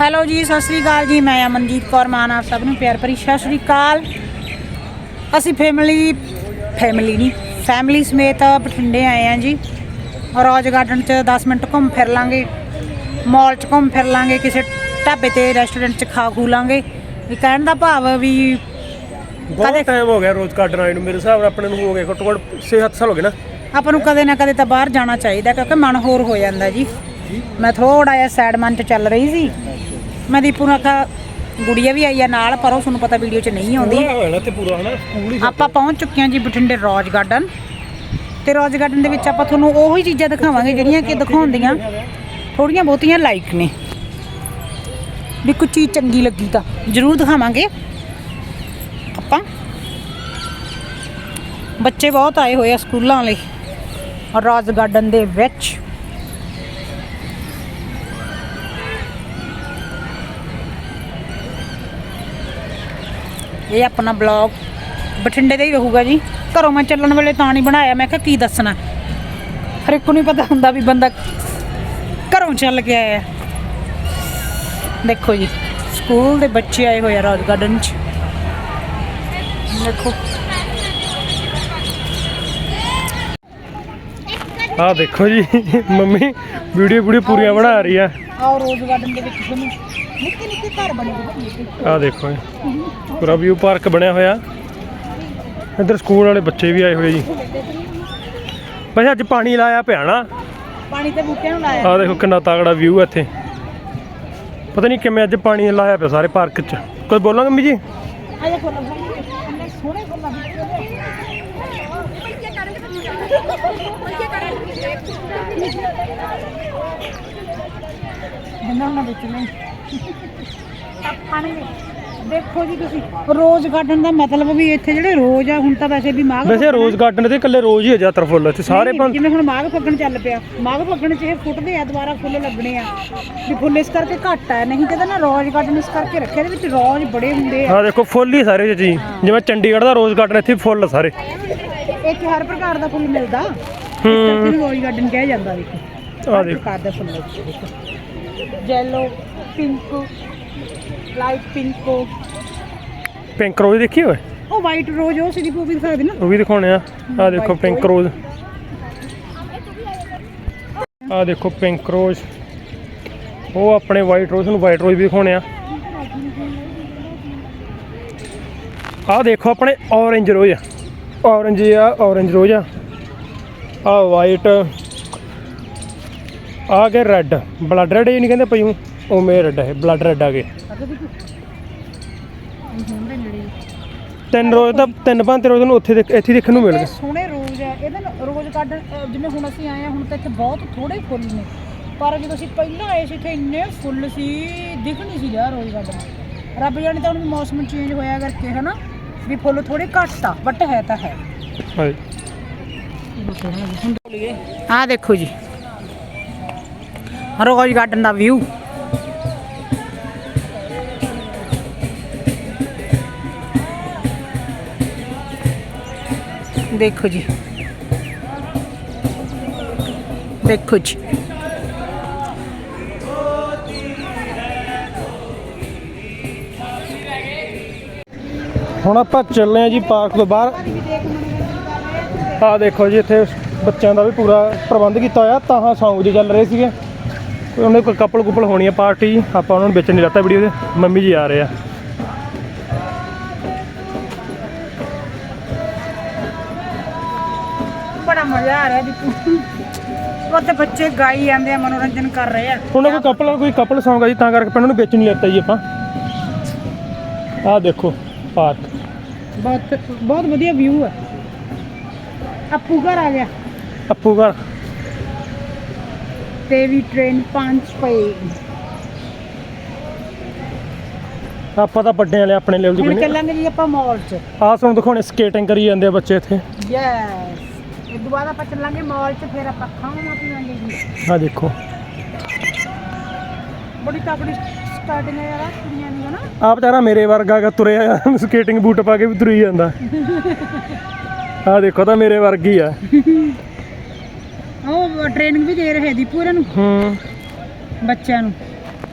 Hello ਜੀ ਸਤਿ ਸ੍ਰੀ ਅਕਾਲ ਜੀ ਮੈਂ ਅਮਨਜੀਤ ਕੌਰ ਮਾਨ ਆਪ ਸਭ ਨੂੰ ਪਿਆਰ ਭਰੀ ਸਤਿ ਸ੍ਰੀ ਅਕਾਲ। ਅਸੀਂ ਫੈਮਿਲੀ ਫੈਮਿਲੀ ਨਹੀਂ ਫੈਮਿਲੀ ਸਮੇਤ ਬਠਿੰਡੇ ਆਏ ਆ ਜੀ। ਰੋਜ਼ ਗਾਰਡਨ 'ਚ 10 ਮਿੰਟ ਘੁੰਮ ਫਿਰ ਲਾਂਗੇ ਮਾਲ 'ਚ ਘੁੰਮ ਫਿਰ ਲਾਂਗੇ ਕਿਸੇ ਢਾਬੇ ਤੇ ਰੈਸਟੋਰੈਂਟ 'ਚ ਖਾ ਖੂ ਲਾਂਗੇ। ਵੀ ਕਹਿਣ ਦਾ ਭਾਵ ਵੀ ਬਹੁਤ ਟਾਈਮ ਹੋ ਗਿਆ ਰੋਜ਼ ਕੱਢਣ ਆਏ ਨੂੰ ਮੇਰੇ ਹਿਸਾਬ ਨਾਲ ਆਪਣੇ ਨੂੰ ਹੋ ਗਏ ਘੱਟੋ ਘੱਟ 6-7 ਸਾਲ ਹੋ ਗਏ ਨਾ। ਆਪਾਂ ਨੂੰ ਕਦੇ ਨਾ ਕਦੇ ਤਾਂ ਬਾਹਰ ਜਾਣਾ ਚਾਹੀਦਾ ਕਿਉਂਕਿ ਮਨ ਹੋਰ ਹੋ ਜਾਂਦਾ ਜੀ। ਮੈਂ ਥੋੜਾ ਜਿਹਾ ਸੈਡ ਮਨ 'ਚ ਚੱਲ ਰਹੀ ਸੀ। ਮੈਂ ਦੀਪੂ ਨਾਲ ਆਖਿਆ ਗੁੜੀਆ ਵੀ ਆਈ ਆ ਨਾਲ ਪਰ ਉਹ ਤੁਹਾਨੂੰ ਪਤਾ ਵੀਡੀਓ 'ਚ ਨਹੀਂ ਆਉਂਦੀ। ਪੂਰਾ ਹੋਇਆ ਨਾ ਤੇ ਪੂਰਾ ਹਨਾ? ਸਕੂਲ ਹੀ ਆਪਾਂ ਪਹੁੰਚ ਚੁੱਕੇ ਹਾਂ ਜੀ ਬਠਿੰਡੇ ਰੋਜ਼ ਗਾਰਡਨ। ਤੇ ਰੋਜ਼ ਗਾਰਡਨ ਦੇ ਵਿੱਚ ਆਪਾਂ ਤੁਹਾਨੂੰ ਉਹੀ ਚੀਜ਼ਾਂ ਦਿਖਾਵਾਂਗੇ ਜਿਹੜੀਆਂ ਕਿ ਦਿਖਾਉਂਦੀਆਂ। ਥੋੜੀਆਂ ਬਹੁਤੀਆਂ ਲਾਈਕ ਨੇ। ਵੀ ਕੋਈ ਚੀਜ਼ ਚੰਗੀ ਲੱਗੀ ਤਾਂ ਜ਼ਰੂਰ ਦਿਖਾਵਾਂਗੇ। ਆਪਾਂ। ਬੱਚੇ ਬਹੁਤ ਆਏ ਹੋਏ ਆ ਸਕੂਲਾਂ ਵਾਲੇ। ਰੋਜ਼ ਗਾਰਡਨ ਦੇ ਵਿੱਚ। ਇਹ ਆਪਣਾ ਬਲੌਗ ਬਠਿੰਡੇ ਦਾ ਹੀ ਰਹੂਗਾ ਜੀ। ਘਰੋਂ ਮੈਂ ਚੱਲਣ ਵੇਲੇ ਤਾਂ ਨਹੀਂ ਬਣਾਇਆ ਮੈਂ ਕਿਹਾ ਕੀ ਦੱਸਣਾ। ਹਰ ਇੱਕ ਨੂੰ ਨਹੀਂ ਪਤਾ ਹੁੰਦਾ ਵੀ ਬੰਦਾ ਘਰੋਂ ਚੱਲ ਕੇ ਆਇਆ। ਦੇਖੋ ਜੀ ਸਕੂਲ ਦੇ ਬੱਚੇ ਆਏ ਹੋਏ ਆ ਰੋਜ਼ ਗਾਰਡਨ 'ਚ। ਦੇਖੋ। ਆਹ ਦੇਖੋ ਜੀ ਮੰਮੀ ਵੀਡੀਓ ਵੀਡੀਓ ਪੂਰੀਆਂ ਬਣਾ ਰਹੀ ਆ। ਆਹ ਰੋਜ਼ ਗਾਰਡਨ ਦੇ ਵਿੱਚ ਤੁਹਾਨੂੰ ਨਿੱਕੇ ਨਿੱਕੇ ਘਰ ਬਣੇ ਹੋਏ ਨੇ ਆਹ ਦੇਖੋ ਜੀ ਪੂਰਾ ਵਿਊ ਪਾਰਕ ਬਣਿਆ ਹੋਇਆ। ਇੱਧਰ ਸਕੂਲ ਵਾਲੇ ਬੱਚੇ ਵੀ ਆਏ ਹੋਏ ਜੀ। ਵੈਸੇ ਅੱਜ ਪਾਣੀ ਲਾਇਆ ਪਿਆ ਨਾ। ਪਾਣੀ ਤੇ ਬੂਟਿਆਂ ਨੂੰ ਲਾਇਆ। ਆਹ ਦੇਖੋ ਕਿੰਨਾ ਤਗੜਾ ਵਿਊ ਹੈ ਇੱਥੇ। ਪਤਾ ਨਹੀਂ ਕਿਵੇਂ ਅੱਜ ਪਾਣੀ ਲਾਇਆ ਪਿਆ ਸਾਰੇ ਪਾਰਕ 'ਚ। ਕੋਈ ਬੋਲਾਂਗੇ ਮੰਮੀ ਜੀ? ਆ ਦੇਖੋ ਇੰਨੇ ਸੋਹਣੇ ਫੁੱਲ ਲੱਗੇ ਜਿੰਨਾ ਉਹਨਾਂ ਵਿੱਚ ਨਹੀਂ। ਖਾਣਗੇ। ਦੇਖੋ ਜੀ ਤੁਸੀਂ ਰੋਜ਼ ਗਾਰਡਨ ਦਾ ਮਤਲਬ ਵੀ ਇੱਥੇ ਜਿਹੜੇ ਰੋਜ਼ ਆ ਹੁਣ ਤਾਂ ਵੈਸੇ ਵੀ ਮਾਘ ਵੈਸੇ ਰੋਜ਼ ਗਾਰਡਨ ਦੇ ਇਕੱਲੇ ਰੋਜ਼ ਹੀ ਆ ਜ਼ਿਆਦਾਤਰ ਫੁੱਲ ਇੱਥੇ ਸਾਰੇ ਨਹੀਂ, ਪੰਜ ਜਿਵੇਂ ਹੁਣ ਮਾਘ ਫੱਗਣ ਚੱਲ ਪਿਆ ਮਾਘ ਫੱਗਣ ਚ ਇਹ ਫੁੱਟਦੇ ਆ ਦੁਬਾਰਾ ਫੁੱਲ ਲੱਗਣੇ ਆ। ਵੀ ਫੁੱਲ ਇਸ ਕਰਕੇ ਘੱਟ ਆ ਨਹੀਂ ਕਹਿੰਦਾ ਨਾ ਰੋਜ਼ ਗਾਰਡਨ ਇਸ ਕਰਕੇ ਰੱਖਿਆ ਇਹਦੇ ਵਿੱਚ ਰੋਜ਼ ਬੜੇ ਹੁੰਦੇ ਆ। ਆਹ ਦੇਖੋ ਫੁੱਲ ਹੀ ਸਾਰੇ ਜੀ ਜਿਵੇਂ ਚੰਡੀਗੜ੍ਹ ਦਾ ਰੋਜ਼ ਗਾਰਡਨ ਇੱਥੇ ਫੁੱਲ ਸਾਰੇ। ਇੱਥੇ ਹਰ ਪ੍ਰਕਾਰ ਦਾ ਫੁੱਲ ਮਿਲਦਾ। ਹੂੰ। ਰੋਜ਼ ਗਾਰਡਨ ਕਿਹਾ ਜਾਂਦਾ ਦੇਖੋ। ਹਰ ਦੇਖੋ। ਪ੍ਰਕਾਰ ਦਾ ਫੁੱਲ ਇੱਥੇ yellow pink light pink pink rose ਦੇਖੀ ਓਏ? ਉਹ ਵਾਈਟ ਰੋਜ਼ ਉਹ ਸਿੱਧੀ ਵੀ ਦਿਖਾ ਦੇ ਨਾ। ਉਹ ਵੀ ਦਿਖਾਉਣੇ ਆ। ਆਹ ਦੇਖੋ ਪਿੰਕ ਰੋਜ਼ ਆਹ ਦੇਖੋ ਪਿੰਕ ਰੋਜ਼ ਉਹ ਆਪਣੇ ਵਾਈਟ ਰੋਜ਼ ਨੂੰ ਵਾਈਟ ਰੋਜ਼ ਵੀ ਦਿਖਾਉਣੇ ਆ। ਆਹ ਦੇਖੋ ਆਪਣੇ orange ਰੋਜ਼ ਆ। Orange ਆ orange ਰੋਜ਼ ਆ। ਆਹ ਵਾਈਟ ਆ ਗਏ ਰੈੱਡ ਬਲੱਡ ਰੈੱਡ ਇਹ ਨਹੀਂ ਕਹਿੰਦੇ ਪਈ ਉਹ ਮੇ ਰੈੱਡ ਹੈ ਬਲੱਡ ਰੈੱਡ ਆ ਗਏ ਤਿੰਨ ਰੋਜ਼ ਦਾ ਤਿੰਨ ਪੰਜ ਰੋਜ਼ ਨੂੰ ਉੱਥੇ ਦੇਖ- ਇੱਥੇ ਦੇਖਣ ਨੂੰ ਮਿਲ ਗਏ। ਸੋਹਣੇ ਰੋਜ਼ ਆ ਇਹਦੇ ਨਾਲ ਰੋਜ਼ ਗਾਰਡਨ ਅਹ ਜਿਵੇਂ ਹੁਣ ਅਸੀਂ ਆਏ ਆ ਹੁਣ ਤਾਂ ਇੱਥੇ ਬਹੁਤ ਥੋੜੇ ਫੁੱਲ ਨੇ। ਪਰ ਜਦੋਂ ਅਸੀਂ ਪਹਿਲਾਂ ਆਏ ਸੀ ਇੱਥੇ ਇੰਨੇ ਫੁੱਲ ਸੀ ਦਿਖ ਨਹੀਂ ਸੀ ਰਿਹਾ ਰੋਜ਼ ਗਾਰਡਨ ਰੱਬ ਜਾਣੇ ਤਾਂ ਹੁਣ ਮੌਸਮ ਚੇਂਜ ਹੋਇਆ ਕਰਕੇ ਹਨਾ ਵੀ ਫੁੱਲ ਥੋੜੇ ਘੱਟ ਆ ਬਟ ਹੈ ਤਾਂ ਹੈ। ਹਾਂਜੀ। ਆ ਦੇਖੋ ਜੀ। ਰੋਜ਼ ਗਾਰਡਨ ਦਾ ਵਿਊ ਦੇਖੋ ਜੀ। ਦੇਖੋ ਜੀ। ਹੁਣ ਆਪਾਂ ਚੱਲੇ ਆ ਜੀ ਪਾਰਕ ਤੋਂ ਬਾਹਰ। ਆਹ ਦੇਖੋ ਜੀ, ਇੱਥੇ ਬੱਚਿਆਂ ਦਾ ਵੀ ਪੂਰਾ ਪ੍ਰਬੰਧ ਕੀਤਾ ਹੋਇਆ, ਤਾਂ ਹਾਂ ਸੌਂਗ ਜੀ ਚੱਲ ਰਹੇ ਸੀਗੇ। ਕੋਈ ਉਹਨੇ ਕੋਈ ਕਪਲ ਕੁਪਲ ਹੋਣੀ ਆ ਪਾਰਟੀ ਆਪਾਂ ਉਹਨਾਂ ਨੂੰ ਵਿੱਚ ਨਹੀਂ ਲੱਤਾ ਵੀਡੀਓ ਦੇ। ਮੰਮੀ ਜੀ ਆ ਰਹੇ ਆ। ਮਜ਼ਾ ਆ ਰਿਹਾ ਜੀ। ਉੱਥੇ ਬੱਚੇ ਗਾਈ ਜਾਂਦੇ ਆ ਮਨੋਰੰਜਨ ਕਰ ਰਹੇ ਆ। ਉਹਨਾਂ ਕੋਈ ਕਪਲ ਕੋਈ ਕਪਲ ਸੌਂਗ ਆ ਜੀ ਤਾਂ ਕਰਕੇ ਉਹਨਾਂ ਨੂੰ ਵਿੱਚ ਨਹੀਂ ਲੱਤਾ ਜੀ ਆਪਾਂ। ਆਹ ਦੇਖੋ ਪਾਰਕ ਬਹੁਤ ਬਹੁਤ ਵਧੀਆ ਵਿਊ ਆ। ਅੱਪੂ ਘਰ ਆ ਗਿਆ। ਅੱਪੂ ਘਰ। ਤੇ ਵੀ ਟ੍ਰੇਨ ਪੰਜ ਪਈ ਆਪਾਂ ਤਾਂ ਵੱਡੇ ਵਾਲੇ ਆਪਣੇ ਲੈਵਲ ਦੀ ਹੁਣ ਬਣੇ ਚੱਲਾਂਗੇ ਜੀ ਆਪਾਂ ਮਾਲ 'ਚ। ਆਹ ਸਾਨੂੰ ਦਿਖਾਉਣੇ ਸਕੇਟਿੰਗ ਕਰੀ ਜਾਂਦੇ ਆ ਬੱਚੇ ਇੱਥੇ। ਯੈਸ ਇਹ ਤੋਂ ਬਾਅਦ ਆਪਾਂ ਚੱਲਾਂਗੇ ਮਾਲ 'ਚ ਫਿਰ ਆਪਾਂ ਖਾਵਾਂ ਪੀਵਾਂਗੇ ਜੀ। ਆਹ ਦੇਖੋ। ਬੜੀ ਤਕੜੀ ਸਟਾਰਟਿੰਗ ਹੈ ਯਾਰ ਕੁੜੀਆਂ ਦੀ ਹਨਾ ਆ ਵਿਚਾਰਾ ਮੇਰੇ ਵਰਗਾ ਗਾ ਤੁਰਿਆ ਸਕੇਟਿੰਗ ਬੂਟ ਪਾ ਕੇ ਵੀ ਤੁਰੀ ਜਾਂਦਾ। ਆ ਦੇਖੋ ਤਾਂ ਮੇਰੇ ਵਰਗੀ ਆ। ਉਹ ਟ੍ਰੇਨਿੰਗ ਵੀ ਦੇ ਰਹੇ ਦੀ ਪੂਰੇ ਨੂੰ ਹੂੰ। ਬੱਚਿਆਂ ਨੂੰ।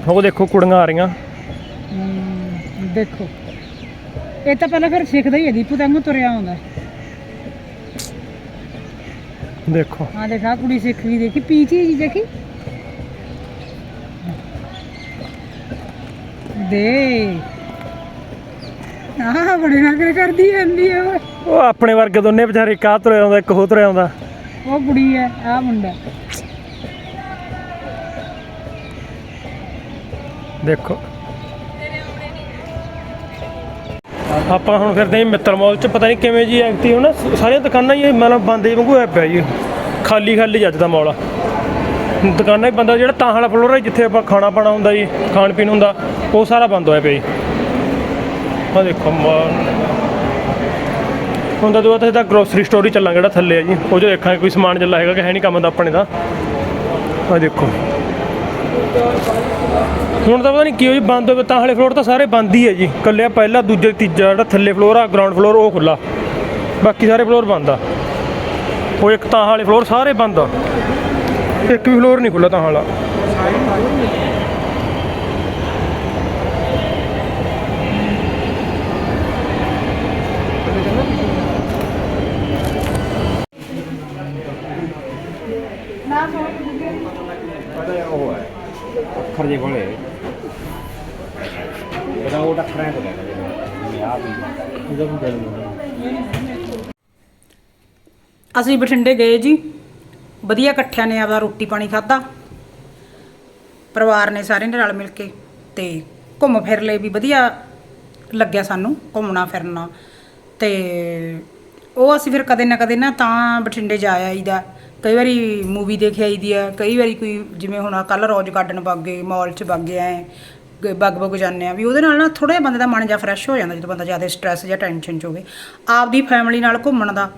ਉਹ ਦੇਖੋ ਕੁੜੀਆਂ ਆ ਰਹੀਆਂ। ਹਮ, ਦੇਖੋ। ਇਹ ਤਾਂ ਪਹਿਲਾਂ ਫਿਰ ਸਿੱਖਦਾ ਹੀ ਹੈ ਦੀਪੂ ਤੰਗੂ ਤੁਰਿਆ ਆਉਂਦਾ। ਦੇਖੋ। ਹਾਂ ਦੇਖਾ ਕੁੜੀ ਸਿੱਖ ਗਈ ਦੇਖੀ ਪੀਚੀ ਜੀ ਦੇਖੀ। ਦੇ। ਆਹ ਬੜੀ ਨਕਲ ਕਰਦੀ ਜਾਂਦੀ ਓਏ। ਉਹ ਆਪਣੇ ਵਰਗੇ ਦੋਨੇ ਵਿਚਾਰੇ ਕਾਹ ਤੁਰਿਆ ਆਉਂਦਾ ਇੱਕ ਹੋ ਤੁਰਿਆ ਆਉਂਦਾ। ਉਹ ਕੁੜੀ ਹੈ ਆਹ ਮੁੰਡਾ। ਦੇਖੋ। ਆਪਾਂ ਹੁਣ ਫਿਰਦੇ ਹਾਂ ਮਿੱਤਰ ਮਾਲ ਚ, ਪਤਾ ਨਹੀਂ ਕਿਵੇਂ ਜੀ ਐਕਟਿਵ ਨਾ, ਸਾਰੀਆਂ ਦੁਕਾਨਾਂ ਹੀ ਮਤਲਬ ਬੰਦ ਹੀ ਵਾਂਗੂ ਹੋਇਆ ਪਿਆ ਜੀ। ਖਾਲੀ ਖਾਲੀ ਜੱਜਦਾ ਮਾਲ ਆ। ਦੁਕਾਨਾਂ ਹੀ ਬੰਦਾ ਜਿਹੜਾ ਤਾਂ ਵਾਲਾ ਫਲੋਰ ਹੈ ਜਿੱਥੇ ਆਪਾਂ ਖਾਣਾ ਪਾਣਾ ਹੁੰਦਾ ਜੀ, ਖਾਣ ਪੀਣ ਹੁੰਦਾ, ਉਹ ਸਾਰਾ ਬੰਦ ਹੋਇਆ ਪਿਆ ਜੀ। ਆ ਦੇਖੋ ਮਾਲ। ਹੁਣ ਤਾਂ ਦੁਬਾਰਾ ਤਾਂ ਗਰੋਸਰੀ ਸਟੋਰ ਹੀ ਚੱਲਾਂਗੇ ਜਿਹੜਾ ਥੱਲੇ ਆ ਜੀ। ਉਹ ਜੋ ਦੇਖਾਂਗੇ, ਕੋਈ ਸਮਾਨ ਚੱਲਾ ਹੈਗਾ ਕਿ ਹੈ ਨਹੀਂ ਕੰਮ ਦਾ ਆਪਣੇ ਦਾ। ਆ ਦੇਖੋ। ਹੁਣ ਤਾਂ ਪਤਾ ਨਹੀਂ ਕੀ ਹੋਈ, ਬੰਦ ਹੋਵੇ ਤਾਂ ਹਲੇ ਫਲੋਰ ਤਾਂ ਸਾਰੇ ਬੰਦ ਹੀ ਹੈ ਜੀ। ਕੱਲਿਆ ਪਹਿਲਾ, ਦੂਜਾ, ਤੀਜਾ ਜਿਹੜਾ ਥੱਲੇ ਫਲੋਰ ਆ ਗਰਾਊਂਡ ਫਲੋਰ ਉਹ ਖੁੱਲਾ ਬਾਕੀ ਸਾਰੇ ਫਲੋਰ ਬੰਦ ਆ। ਉਹ ਇੱਕ ਤਾਂ ਵਾਲੇ ਫਲੋਰ ਸਾਰੇ ਬੰਦ ਆ। ਇੱਕ ਵੀ ਫਲੋਰ ਨਹੀਂ ਖੁੱਲਾ ਤਾਂ ਵਾਲਾ ਅੱਖਰ ਜੇ ਕੋਲੇ। ਇਹਦਾ ਉਹ ਟੱਕਰਾਂ ਤੋਂ ਕਹਿੰਦਾ ਅਸੀਂ ਬਠਿੰਡੇ ਗਏ ਜੀ। ਵਧੀਆ ਇਕੱਠਿਆਂ ਨੇ ਆਪਦਾ ਰੋਟੀ ਪਾਣੀ ਖਾਦਾ ਪਰਿਵਾਰ ਨੇ ਸਾਰੇ ਨੇ ਰਲ ਮਿਲ ਕੇ ਤੇ ਘੁੰਮ ਫਿਰ ਲਏ ਵੀ ਵਧੀਆ ਲੱਗਿਆ ਸਾਨੂੰ ਘੁੰਮਣਾ ਫਿਰਨਾ। ਤੇ ਉਹ ਅਸੀਂ ਫਿਰ ਕਦੇ ਨਾ ਕਦੇ ਨਾ ਤਾਂ ਬਠਿੰਡੇ ਜਾ ਆਈਦਾ। ਕਈ ਵਾਰੀ ਮੂਵੀ ਦੇਖ ਆਈਦੀ ਆ, ਕਈ ਵਾਰੀ ਕੋਈ ਜਿਵੇਂ ਹੁਣ ਕੱਲ ਰੋਜ਼ ਗਾਰਡਨ ਵਗ ਗਏ ਮਾਲ 'ਚ ਵਗ ਗਏ ਐ ਬਗ ਬਗ ਜਾਂਦੇ ਆ, ਵੀ ਉਹਦੇ ਨਾਲ ਨਾ ਥੋੜਾ ਜਿਹਾ ਬੰਦੇ ਦਾ ਮਨ ਜਾਂ ਫਰੈਸ਼ ਹੋ ਜਾਂਦਾ ਜਦੋਂ ਬੰਦਾ ਜ਼ਿਆਦਾ ਸਟ੍ਰੈਸ ਜਾਂ ਟੈਨਸ਼ਨ 'ਚ ਹੋਵੇ। ਆਪਦੀ ਫੈਮਿਲੀ ਨਾਲ ਘੁੰਮਣ ਦਾ,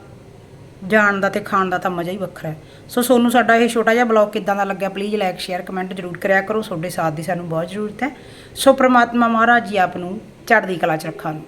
ਜਾਣ ਦਾ ਤੇ ਖਾਣ ਦਾ ਤਾਂ ਮਜ਼ਾ ਹੀ ਵੱਖਰਾ ਹੈ। ਸੋ ਸੋਨੂੰ ਸਾਡਾ ਇਹ ਛੋਟਾ ਜਿਹਾ ਬਲੌਗ ਕਿਦਾਂ ਦਾ ਲੱਗਿਆ ਪਲੀਜ਼ ਲਾਈਕ ਸ਼ੇਅਰ ਕਮੈਂਟ ਜ਼ਰੂਰ ਕਰਿਆ ਕਰੋ। ਤੁਹਾਡੇ ਸਾਥ ਦੀ ਸਾਨੂੰ ਬਹੁਤ ਜ਼ਰੂਰਤ ਹੈ। ਸੋ ਪ੍ਰਮਾਤਮਾ ਮਹਾਰਾਜ ਜੀ ਆਪ ਨੂੰ ਚੜ੍ਹਦੀ ਕਲਾ ਚ ਰੱਖਣ।